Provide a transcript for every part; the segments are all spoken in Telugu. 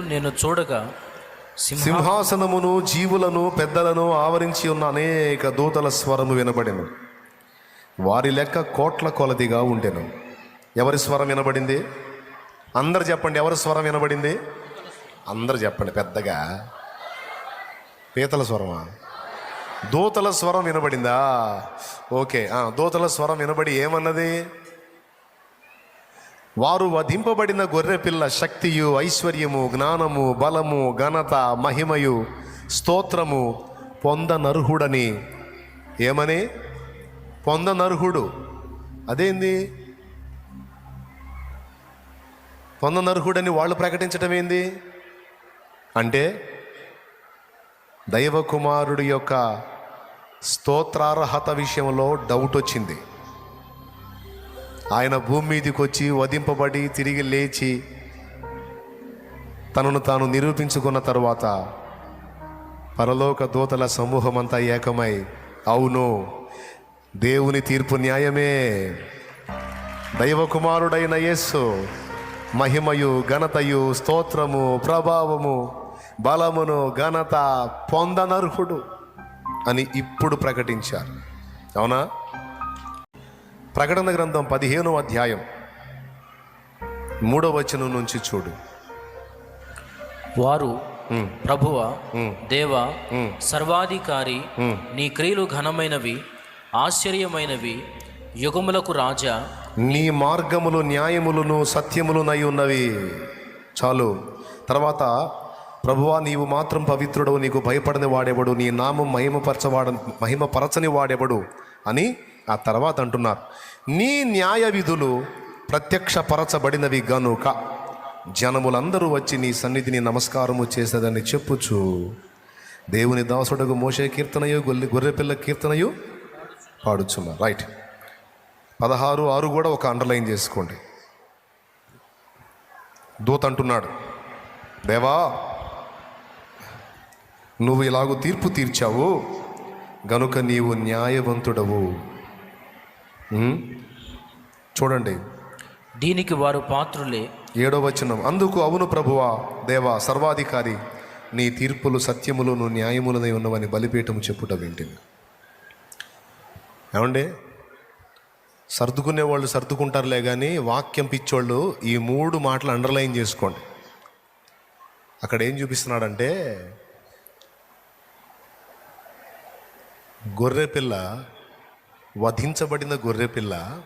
నేను చూడగా సింహాసనమును జీవులను పెద్దలను ఆవరించి ఉన్న అనేక దూతల స్వరము వినబడెను. వారి లెక్క కోట్ల కొలదిగా ఉండెను. ఎవరి స్వరం వినబడింది? అందరు చెప్పండి ఎవరి స్వరం వినబడింది? అందరు చెప్పండి పెద్దగా. పీతల స్వరమా? దూతల స్వరం వినబడిందా? ఓకే ఆ, దూతల స్వరం వినబడి ఏమన్నది? వారు వధింపబడిన గొర్రెపిల్ల శక్తియు ఐశ్వర్యము జ్ఞానము బలము ఘనత మహిమయు స్తోత్రము పొందనర్హుడని. ఏమని? పొందనర్హుడు. అదేంది? పొందనర్హుడని వాళ్ళు ప్రకటించటం ఏంది? అంటే దైవకుమారుడి యొక్క స్తోత్రార్హత విషయంలో డౌట్ వచ్చింది ఆయన భూమి మీదకి వచ్చి వధింపబడి తిరిగి లేచి తనను తాను నిరూపించుకున్న తర్వాత పరలోక దూతల సమూహమంతా ఏకమై అవును దేవుని తీర్పు న్యాయమే. దైవకుమారుడైన యేస్సు మహిమయు ఘనతయు స్తోత్రము ప్రభావము బలమును ఘనత పొందనర్హుడు అని ఇప్పుడు ప్రకటించారు. అవునా? ప్రకటన గ్రంథం పదిహేను అధ్యాయం మూడవ వచనం నుంచి చూడు. వారు ప్రభువ దేవ సర్వాధికారి. నీ క్రియలు ఘనమైనవి ఆశ్చర్యమైనవి యుగములకు రాజా. నీ మార్గములు న్యాయములను సత్యములునై ఉన్నవి. చాలు. తర్వాత ప్రభువా నీవు మాత్రం పవిత్రుడవు నీకు భయపడని వాడెవడు నీ నామం మహిమపరచవాడ మహిమపరచని వాడెవడు అని ఆ తర్వాత అంటున్నారు నీ న్యాయ విధులు ప్రత్యక్షపరచబడినవి గనుక జనములందరూ వచ్చి నీ సన్నిధిని నమస్కారము చేసేదని చెప్పుచు దేవుని దాసుడకు మోసే కీర్తనయు గొల్లి గొర్రెపిల్ల కీర్తనయు పాడుచున్నారు రైట్ పదహారు ఆరు కూడా ఒక అండర్లైన్ చేసుకోండి. దూత అంటున్నాడు దేవా నువ్వు ఇలాగూ తీర్పు తీర్చావు గనుక నీవు న్యాయవంతుడవు. చూడండి. దీనికి వారు పాత్రులే. ఏడో వచనం. అందుకు అవును ప్రభువా దేవా సర్వాధికారి నీ తీర్పులు సత్యములను న్యాయములనై ఉన్నవని బలిపీఠము చెప్పుట వింటిని. ఏమండి? సర్దుకునే వాళ్ళు సర్దుకుంటారులే కానీ వాక్యం పిచ్చోళ్ళు ఈ మూడు మాటలు అండర్లైన్ చేసుకోండి. అక్కడ ఏం చూపిస్తున్నాడంటే గొర్రెపిల్ల వధించబడిన గొర్రెపిల్ల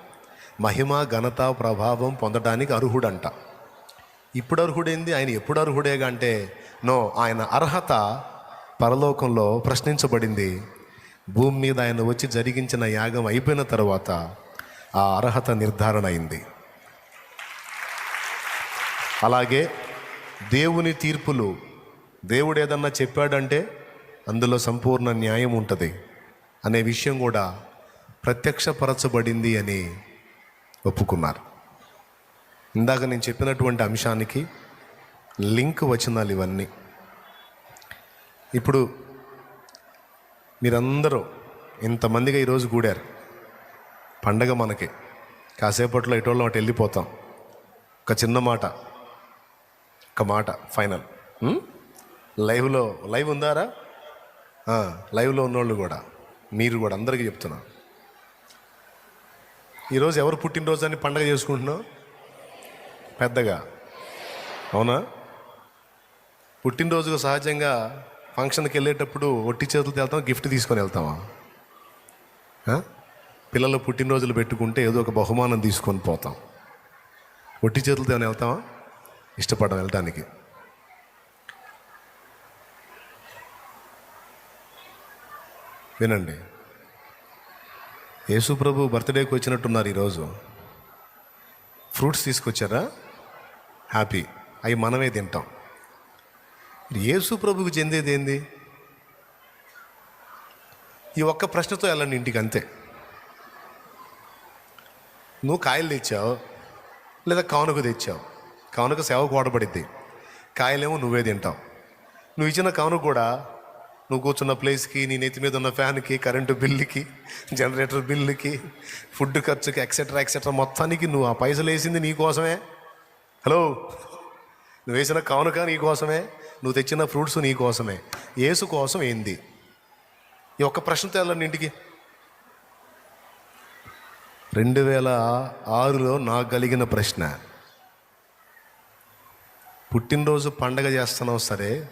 మహిమ ఘనత ప్రభావం పొందడానికి అర్హుడంట. ఇప్పుడు అర్హుడైంది ఆయన ఎప్పుడు అర్హుడేగా అంటే నో ఆయన అర్హత పరలోకంలో ప్రశ్నించబడింది. భూమి మీద ఆయన వచ్చి జరిగించిన యాగం అయిపోయిన తర్వాత ఆ అర్హత నిర్ధారణ అయింది. అలాగే దేవుని తీర్పులు దేవుడు ఏదన్నా చెప్పాడంటే అందులో సంపూర్ణ న్యాయం ఉంటుంది అనే విషయం కూడా ప్రత్యక్షపరచబడింది అని ఒప్పుకున్నారు. ఇందాక నేను చెప్పినటువంటి అంశానికి లింక్ వచనాలు ఇవన్నీ. ఇప్పుడు మీరందరూ ఇంతమందిగా ఈరోజు కూడారు పండగ మనకి. కాసేపట్లో ఇటోళ్ళం అటు వెళ్ళిపోతాం. ఒక చిన్న మాట. ఒక మాట ఫైనల్. లైవ్లో లైవ్ ఉందారా? లైవ్లో ఉన్నోళ్ళు కూడా మీరు కూడా అందరికీ చెప్తున్నా. ఈరోజు ఎవరు పుట్టినరోజు అని పండగ చేసుకుంటున్నావు? పెద్దగా. అవునా? పుట్టినరోజుకు సహజంగా ఫంక్షన్కి వెళ్ళేటప్పుడు ఒట్టి చేతులతో వెళ్తాం గిఫ్ట్ తీసుకొని వెళ్తామా పిల్లలు పుట్టినరోజులు పెట్టుకుంటే ఏదో ఒక బహుమానం తీసుకొని పోతాం. ఒట్టి చేతులతో ఏమైనా వెళ్తామా ఇష్టపడడం వెళ్ళటానికి. వినండి. యేసుప్రభు బర్త్డేకి వచ్చినట్టున్నారు ఈరోజు. ఫ్రూట్స్ తీసుకొచ్చారా? హ్యాపీ. అవి మనమే తింటాం. యేసు ప్రభుకు చెందేది ఏంది? ఈ ఒక్క ప్రశ్నతో వెళ్ళండి ఇంటికి అంతే. నువ్వు కాయలు తెచ్చావు లేదా కానుక తెచ్చావు? కానుక సేవకు వాడబడిద్ది. కాయలేమో నువ్వే తింటావు. నువ్వు ఇచ్చిన కానుక కూడా నువ్వు కూర్చున్న ప్లేస్కి నీ నెత్తి మీద ఉన్న ఫ్యాన్కి కరెంటు బిల్లుకి జనరేటర్ బిల్లుకి ఫుడ్ ఖర్చుకి ఎక్సెట్రా ఎక్సెట్రా మొత్తానికి నువ్వు ఆ పైసలు వేసింది నీ కోసమే. హలో నువ్వు వేసిన కానుక నీ కోసమే. నువ్వు తెచ్చిన ఫ్రూట్స్ నీ కోసమే. యేసు కోసం ఏంది? ఈ ఒక్క ప్రశ్నతో తేలండి ఇంటికి. రెండు వేల ఆరులో నాకు కలిగిన ప్రశ్న. పుట్టినరోజు పండగ చేస్తున్నావు సరే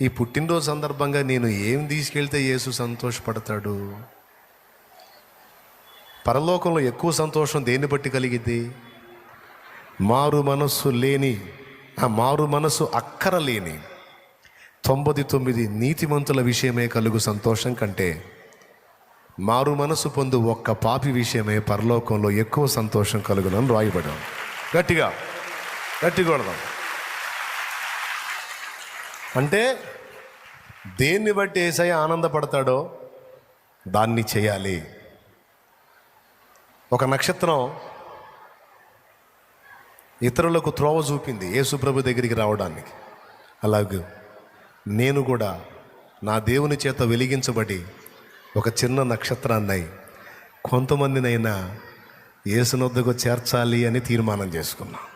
ఈ పుట్టినరోజు సందర్భంగా నేను ఏం తీసుకెళ్తే యేసు సంతోషపడతాడు? పరలోకంలో ఎక్కువ సంతోషం దేన్ని బట్టి కలిగిద్ది? మారు మనస్సు లేని ఆ మారు మనస్సు అక్కర లేని తొంభై తొమ్మిది నీతిమంతుల విషయమే కలుగు సంతోషం కంటే మారు మనసు పొందు ఒక్క పాపి విషయమే పరలోకంలో ఎక్కువ సంతోషం కలుగునని రాయబడాం గట్టిగా గట్టిగా కొడదాం. అంటే దేన్ని బట్టి ఏసయ్య ఆనందపడతాడో దాన్ని చేయాలి. ఒక నక్షత్రం ఇతరులకు త్రోవ చూపింది యేసుప్రభు దగ్గరికి రావడానికి. అలాగే నేను కూడా నా దేవుని చేత వెలిగించబడి ఒక చిన్న నక్షత్రాన్ని కొంతమందినైనా యేసునొద్దకు చేర్చాలి అని తీర్మానం చేసుకున్నాను